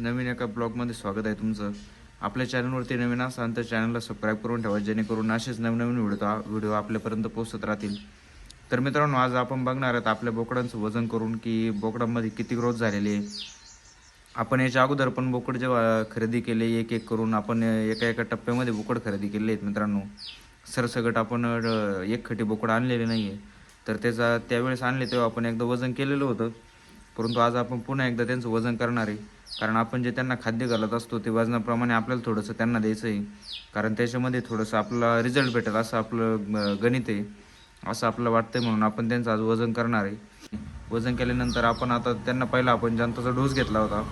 नवीन एका ब्लॉगमध्ये स्वागत आहे तुमचं. आपल्या चॅनलवरती नवीन असाल तर चॅनलला सबस्क्राईब करून ठेवा जेणेकरून असेच नवनवीन व्हिडिओ व्हिडिओ आपल्यापर्यंत पोहोचत राहतील. तर मित्रांनो आज आपण बघणार आहोत आपल्या बोकडांचं वजन करून की बोकडांमध्ये किती ग्रोथ झालेली आहे. आपण याच्या अगोदर पण बोकड जेव्हा खरेदी केले एक एक करून आपण एका एका टप्प्यामध्ये बोकड खरेदी केले आहेत मित्रांनो. सरसगट आपण एक खटी बोकड आणलेले नाही आहे तर त्याचा त्यावेळेस आणले तेव्हा आपण एकदा वजन केलेलं होतं. परंतु आज आपण पुन्हा एकदा त्यांचं वजन करणार आहे. कारण आपण जे त्यांना खाद्य घालत असतो ते वजनाप्रमाणे आपल्याला थोडंसं त्यांना द्यायचं आहे. कारण त्याच्यामध्ये थोडंसं आपला रिझल्ट भेटेल असं आपलं गणित आहे. असं आपलं वाटतंय म्हणून आपण त्यांचं आज वजन करणार आहे. वजन केल्यानंतर आपण आता त्यांना पहिला आपण जनताचा डोस घेतला होता.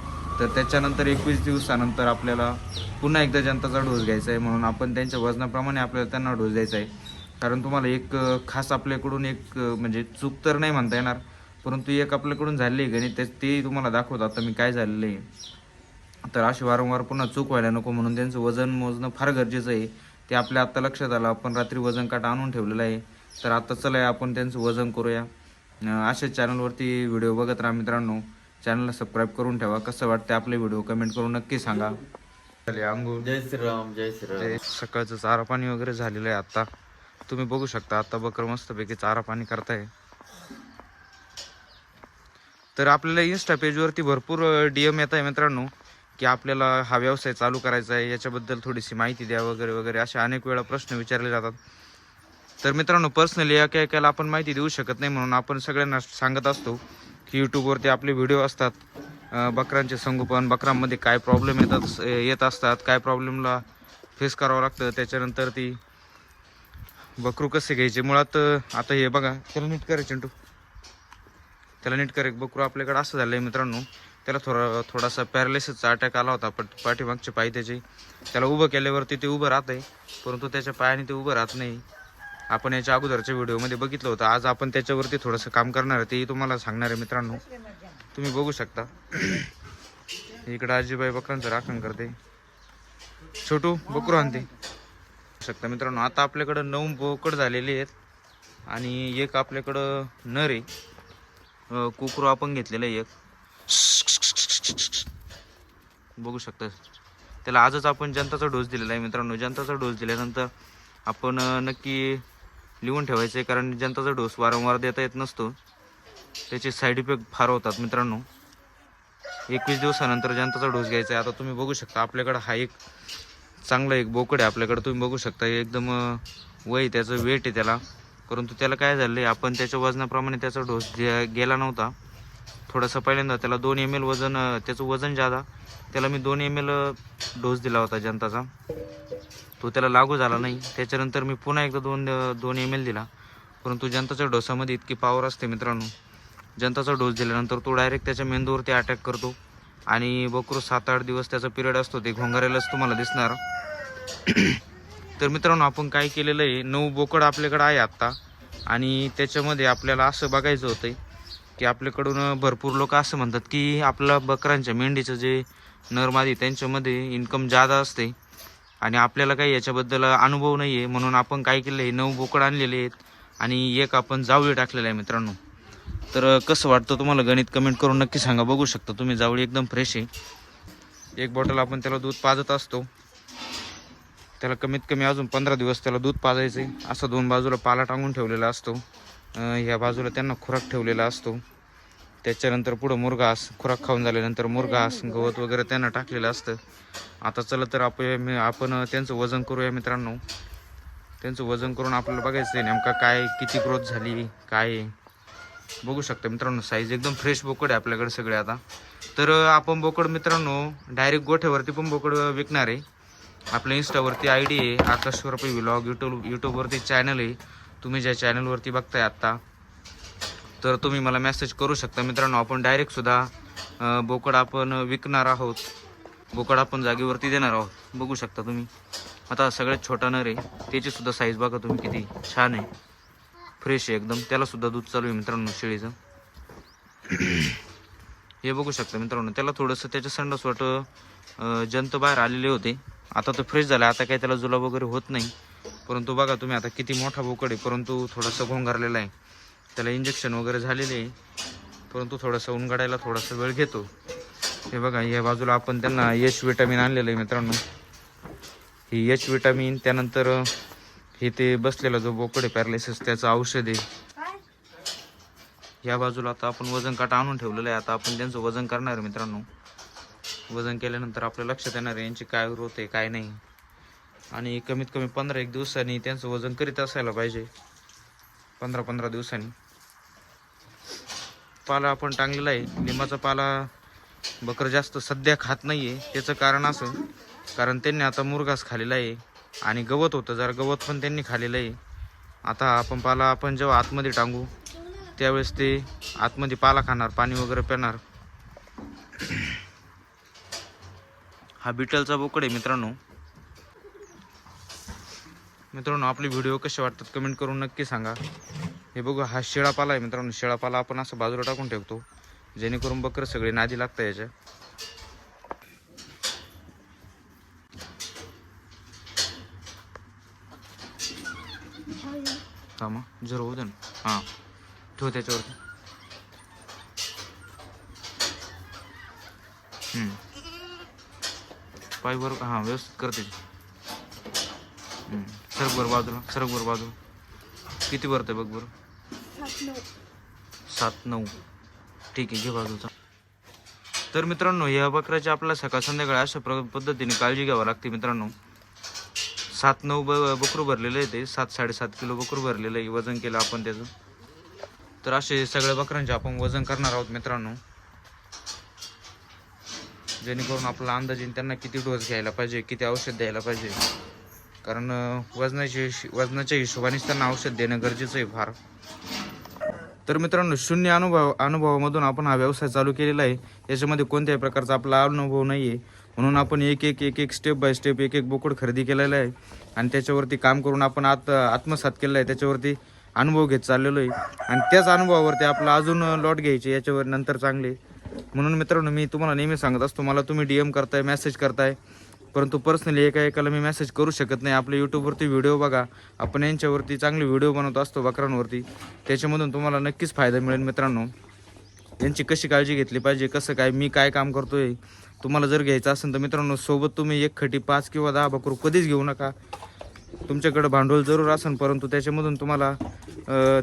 तर त्याच्यानंतर एकवीस दिवसानंतर आपल्याला पुन्हा एकदा जनताचा डोस घ्यायचा आहे. म्हणून आपण त्यांच्या वजनाप्रमाणे आपल्याला त्यांना डोस द्यायचा आहे. कारण तुम्हाला एक खास आपल्याकडून एक म्हणजे चूक तर नाही म्हणता येणार. परंतु एक आपल्याकडून झालेली आहे गणित ते- ते तुम्हाला दाखवतो. आता मी काय झालेलं आहे? तर अशी वारंवार पुन्हा चूक व्हायला नको म्हणून त्यांचं वजन मोजणं फार गरजेचं आहे. ते आपल्या आत्ता लक्षात आलं आपण रात्री वजन काट आणून ठेवलेलं आहे. तर आता चला आपण त्यांचं वजन करूया. अं, अशाच चॅनलवरती व्हिडिओ बघत राहा मित्रांनो. चॅनलला सबस्क्राईब करून ठेवा. कसं वाटतं आपले व्हिडिओ कमेंट करून नक्की सांगा. चले अंगूर जय श्रीराम जय श्रीराम. ते सकाळचं चारा पाणी वगैरे झालेलं आहे आता. तुम्ही बघू शकता आता बकर मस्तपैकी चारा पाणी करताय. तर आपल्याला इन्स्टा पेजवरती भरपूर डी एम येत आहे मित्रांनो की आपल्याला हा व्यवसाय चालू करायचा आहे. याच्याबद्दल थोडीशी माहिती द्या वगैरे वगैरे असे अनेक वेळा प्रश्न विचारले जातात. तर मित्रांनो पर्सनली एका एकाला आपण माहिती देऊ शकत नाही म्हणून आपण सगळ्यांना सांगत असतो की यूट्यूबवरती आपले व्हिडिओ असतात. बकरांचे संगोपन बकरांमध्ये काय प्रॉब्लेम येतात येत असतात काय प्रॉब्लेमला फेस करावं लागतं त्याच्यानंतर ती बकरू कसे घ्यायचे? मुळात आता हे बघा त्याला नीट करे चिंटू. त्याला नीट करे बकरू आपल्याकडे असं झालं आहे मित्रांनो. त्याला थोडा थोडासा पॅरालिसिसचा अटॅक आला होता पण पाठीमागचे पाय त्याचे. त्याला उभं केल्यावरती ते उभं राहत आहे परंतु त्याच्या पायाने ते उभं राहत नाही. आपण याच्या अगोदरच्या व्हिडिओमध्ये बघितलं होतं. आज आपण त्याच्यावरती थोडंसं काम करणार आहे तेही तुम्हाला सांगणार आहे मित्रांनो. तुम्ही बघू शकता. इकडं आजीबाई बकरांचं राखण करते. छोटू बकरू आणते. शकता मित्रांनो आता आपल्याकडं नऊ बोकड झालेले आहेत आणि एक आपल्याकडं नर आहे. कुकरू आपण घेतलेलं आहे एक. बघू शकता. त्याला आजच आपण जनताचा डोस दिलेला आहे मित्रांनो. जनताचा डोस दिल्यानंतर आपण नक्की लिहून ठेवायचं आहे कारण जनताचा डोस वारंवार देता येत नसतो. त्याचे साईड इफेक्ट फार होतात मित्रांनो. एकवीस दिवसानंतर जनताचा डोस घ्यायचा आहे. आता तुम्ही बघू शकता आपल्याकडं हा एक चांगला एक बोकड आहे आपल्याकडं. तुम्ही बघू शकता एकदम वय त्याचं वेट आहे त्याला. परंतु त्याला काय झालं आहे आपण त्याच्या वजनाप्रमाणे त्याचा डोस गेला नव्हता. थोडासा पहिल्यांदा त्याला दोन एम एल वजन त्याचं वजन जादा त्याला मी दोन एम एल डोस दिला होता जनताचा. तो त्याला लागू झाला नाही. त्याच्यानंतर मी पुन्हा एकदा दोन दोन एम एल दिला. परंतु जनताच्या डोसामध्ये इतकी पॉवर असते मित्रांनो. जनताचा डोस दिल्यानंतर तो डायरेक्ट त्याच्या मेंदूवरती अटॅक करतो. आणि बकरू सात आठ दिवस त्याचा पिरियड असतो. ते घोंगारेलाच तुम्हाला दिसणार. तर मित्रांनो आपण काय केलेलं आहे नऊ बोकड आपल्याकडं आहे आत्ता. आणि त्याच्यामध्ये आपल्याला असं बघायचं होतं की आपल्याकडून भरपूर लोक असं म्हणतात की आपल्या बकरांच्या मेंढीचं जे नरमादी त्यांच्यामध्ये इन्कम जादा असते. आणि आपल्याला काही याच्याबद्दल अनुभव नाही आहे म्हणून आपण काय केलं आहे नऊ बोकड आणलेले आहेत आणि एक आपण जावळी टाकलेलं आहे मित्रांनो. तर कसं वाटतं तुम्हाला? गणित कमेंट करून नक्की सांगा. बघू शकता तुम्ही जावळी एकदम फ्रेश आहे. एक बॉटल आपण त्याला दूध पाजत असतो. त्याला कमीत कमी अजून पंधरा दिवस त्याला दूध पाजायचं आहे असं दोन बाजूला पाला टांगून ठेवलेला असतो. ह्या बाजूला त्यांना खुराक ठेवलेला असतो. त्याच्यानंतर पुढं मुरघास खुराक खाऊन झाल्यानंतर मुरघास गवत वगैरे त्यांना टाकलेलं असतं. आता चला तर आपण आपण त्यांचं वजन करूया मित्रांनो. त्यांचं वजन करून आपल्याला बघायचं आहे नेमका काय किती ग्रोथ झाली काय आहे. बघू शकता मित्रांनो साईज एकदम फ्रेश बोकड आहे आपल्याकडे सगळे आता. तर आपण बोकड मित्रांनो डायरेक्ट गोठ्यावरती पण बोकड विकणार आहे. आपल्या इन्स्टावरती आय डी आहे आकाश स्वरपी व्लॉग यूट्यूब यूट्यूबवरती चॅनल आहे. तुम्ही ज्या चॅनलवरती बघताय आत्ता तर तुम्ही मला मेसेज करू शकता. मित्रांनो आपण डायरेक्टसुद्धा बोकड आपण विकणार आहोत. बोकड आपण जागेवरती देणार आहोत. बघू शकता तुम्ही. आता सगळ्यात छोटा नर आहे. त्याची सुद्धा साईज बघा तुम्ही किती छान आहे. फ्रेश आहे एकदम. त्यालासुद्धा दूध चालू आहे मित्रांनो शेळीचं. हे बघू शकता मित्रांनो. त्याला थोडंसं त्याच्या संडास वाट जंत बाहेर आलेले होते. आता तो फ्रेश झाला आता काही त्याला जुलाब वगैरे होत नाही. परंतु बघा तुम्ही आता किती मोठा बोकड आहे. परंतु थोडासा घोंगारलेला आहे. त्याला इंजेक्शन वगैरे झालेले आहे. परंतु थोडासा उनगडायला थोडासा वेळ घेतो. हे बघा या बाजूला आपण त्यांना यश विटामिन आणलेलं आहे मित्रांनो. ही यश विटामिन त्यानंतर हे ते बसलेला जो बोकड आहे पॅरालिसिस त्याचं औषध आहे. या बाजूला आता आपण वजन काटा आणून ठेवलेलं आहे. आता आपण त्यांचं वजन करणार आहे मित्रांनो. वजन केल्यानंतर आपल्या लक्षात येणार आहे यांची काय ग्रोथ आहे काय नाही. आणि कमीत कमी पंधरा एक दिवसांनी त्यांचं वजन करीत असायला पाहिजे. पंधरा पंधरा दिवसांनी. पाला आपण टांगलेला आहे. लिंबाचा पाला बकर जास्त सध्या खात नाही आहे त्याचं कारण असं कारण त्यांनी आता मुरगास खाल्लेला आहे. आणि गवत होतं जरा गवत पण त्यांनी खाल्लेलं आहे. आता आपण पाला आपण जेव्हा आतमध्ये टांगू त्यावेळेस ते आतमध्ये पाला खाणार पाणी वगैरे पिणार. हा बिटलचा बोकड आहे मित्रांनो. मित्रांनो आपले व्हिडिओ कसे वाटतात कमेंट करून नक्की सांगा. हे बघू हा शिळापाला आहे मित्रांनो. शिळापाला आपण असं बाजूला टाकून ठेवतो जेणेकरून बकर सगळे नादी लागतं याच्या. थांबा जर होऊ दे ना हां ठेव त्याच्यावरती. हम्म. पाय वर हां व्यवस्थित करते. सरक बरं बाजूला सरक बरं बाजूला. किती भरतंय बघ बरं? सात नऊ. ठीक आहे घे बाजूचा. तर मित्रांनो या बकऱ्याची आपल्याला सकाळ संध्याकाळी अशा प्र पद्धतीने काळजी घ्यावी लागते मित्रांनो. सात नऊ ब बकरू भरलेलं आहे ते. सात साडेसात किलो बकरू भरलेलं आहे. वजन केलं आपण त्याचं. तर असे सगळ्या बकऱ्यांचे आपण वजन करणार आहोत मित्रांनो. जेणेकरून आपला अंदाज येईल त्यांना किती डोस घ्यायला पाहिजे किती औषध द्यायला पाहिजे. कारण वजनाच्या हिश- वजनाच्या हिशोबानेच त्यांना औषध देणं गरजेचं आहे फार. तर मित्रांनो शून्य अनुभव अनुभवामधून आपण हा व्यवसाय चालू केलेला आहे. याच्यामध्ये कोणत्याही प्रकारचा आपला अनुभव नाही आहे म्हणून आपण एक एक एक एक स्टेप बाय स्टेप एक एक बोकड खरेदी केलेला आहे. आणि त्याच्यावरती काम करून आपण आत आत्मसात केलेला आहे. त्याच्यावरती अनुभव घेत चाललेलो आहे. आणि त्याच अनुभवावरती आपला अजून लॉट घ्यायचे याच्यावर नंतर चांगले. म्हणून मित्रांनो मी तुम्हाला नेहमी सांगत असतो मला तुम्ही डी एम करताय मेसेज करताय परंतु पर्सनली एका एकाला मी मेसेज करू शकत नाही. आपल्या यूट्यूबवरती व्हिडिओ बघा. आपण यांच्यावरती चांगले व्हिडिओ बनवत असतो बकरांवरती. त्याच्यामधून तुम्हाला नक्कीच फायदा मिळेल मित्रांनो. यांची कशी काळजी घेतली पाहिजे कसं काय मी काय काम करतोय तुम्हाला जर घ्यायचं असेल तर मित्रांनो सोबत तुम्ही एक खटी पाच किंवा दहा बकरू कधीच घेऊ नका. तुमच्याकडं भांडवल जरूर असेल परंतु त्याच्यामधून तुम्हाला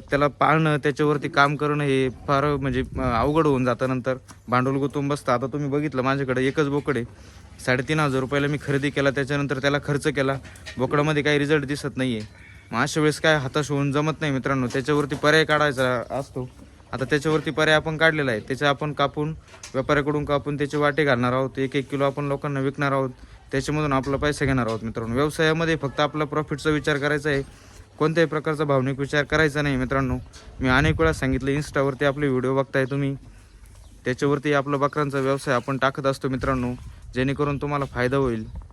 त्याला पाळणं त्याच्यावरती काम करणं हे फार म्हणजे अवघड होऊन जातं नंतर. भांडवल गुतून बसतं. आता तुम्ही बघितलं माझ्याकडे एकच बोकडे साडेतीन हजार रुपयाला मी खरेदी केला त्याच्यानंतर त्याला खर्च केला. बोकडामध्ये काही रिझल्ट दिसत नाही आहे मग अशा वेळेस काय हाताश होऊन जमत नाही मित्रांनो. त्याच्यावरती पर्याय काढायचा असतो. आता त्याच्यावरती पर्याय आपण काढलेला आहे. त्याच्या आपण कापून व्यापाऱ्याकडून कापून त्याचे वाटे घालणार आहोत. एक एक किलो आपण लोकांना विकणार आहोत. त्याच्यामधून आपला पैसा घेणार आहोत मित्रांनो. व्यवसायामध्ये फक्त आपला प्रॉफिटचा विचार करायचा आहे. कोणत्याही प्रकारचा भावनिक विचार करायचा नाही मित्रांनो. मी अनेक वेळा सांगितलं इन्स्टावरती आपले व्हिडिओ बघताय तुम्ही. त्याच्यावरती आपला बकरांचा व्यवसाय आपण टाकत असतो मित्रांनो. जेणेकरून तुम्हाला फायदा होईल.